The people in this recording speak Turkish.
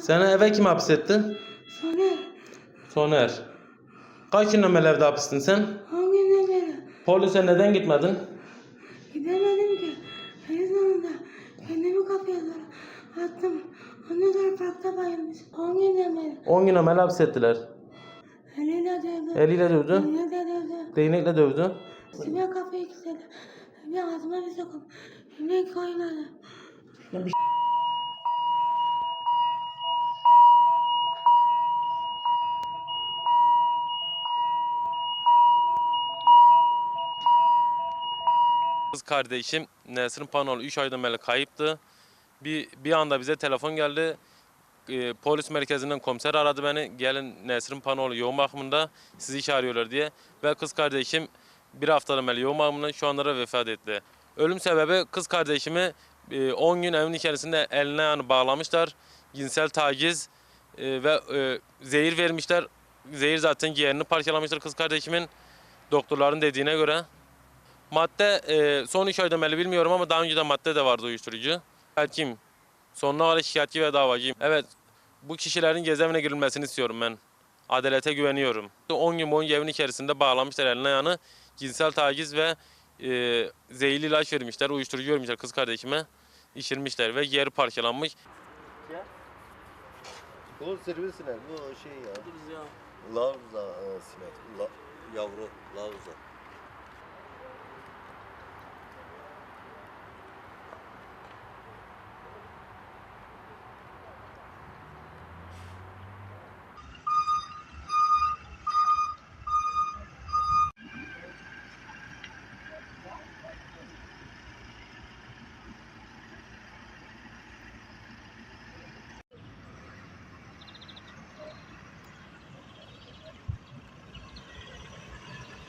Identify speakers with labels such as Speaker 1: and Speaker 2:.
Speaker 1: Seni eve kim hapsetti?
Speaker 2: Soner.
Speaker 1: Soner. Kaç günden beri evde hapistin sen?
Speaker 2: Hangi beri?
Speaker 1: Polise neden gitmedin?
Speaker 2: Gidemedim ki. En sonunda kendimi kapıya doğru attım. Ondan sonra parkta bayılmış. On günden beri.
Speaker 1: 10 günden beri hapsettiler.
Speaker 2: Eliyle dövdü.
Speaker 1: Eliyle dövdü.
Speaker 2: Eliyle dövdü.
Speaker 1: Değnekle dövdü.
Speaker 2: Üstüme kapıyı kilitledi. Bir ağzıma bir sokup. Yemek koymadı.
Speaker 1: Kız kardeşim Nesrin Panoğlu 3 aydan beri kayıptı. Bir, bir anda bize telefon geldi. Ee, polis merkezinden komiser aradı beni. Gelin Nesrin Panoğlu yoğun bakımında sizi çağırıyorlar diye. Ve kız kardeşim bir haftadan beri yoğun bakımda şu anlara vefat etti. Ölüm sebebi kız kardeşimi e, 10 gün evin içerisinde eline yani bağlamışlar. Cinsel taciz e, ve e, zehir vermişler. Zehir zaten ciğerini parçalamışlar kız kardeşimin. Doktorların dediğine göre. Madde e, son 3 aydan beri bilmiyorum ama daha önce de madde de vardı uyuşturucu. Şikayetçiyim. Sonuna kadar şikayetçi ve davacıyım. Evet bu kişilerin cezaevine girilmesini istiyorum ben. Adalete güveniyorum. 10 gün boyunca evin içerisinde bağlamışlar eline yanı. Cinsel taciz ve e, zehirli ilaç vermişler, uyuşturucu vermişler kız kardeşime. İçirmişler ve yeri parçalanmış.
Speaker 3: Bu sirvi sinek bu şey ya. Lavza e, sinek. La, yavru lavza.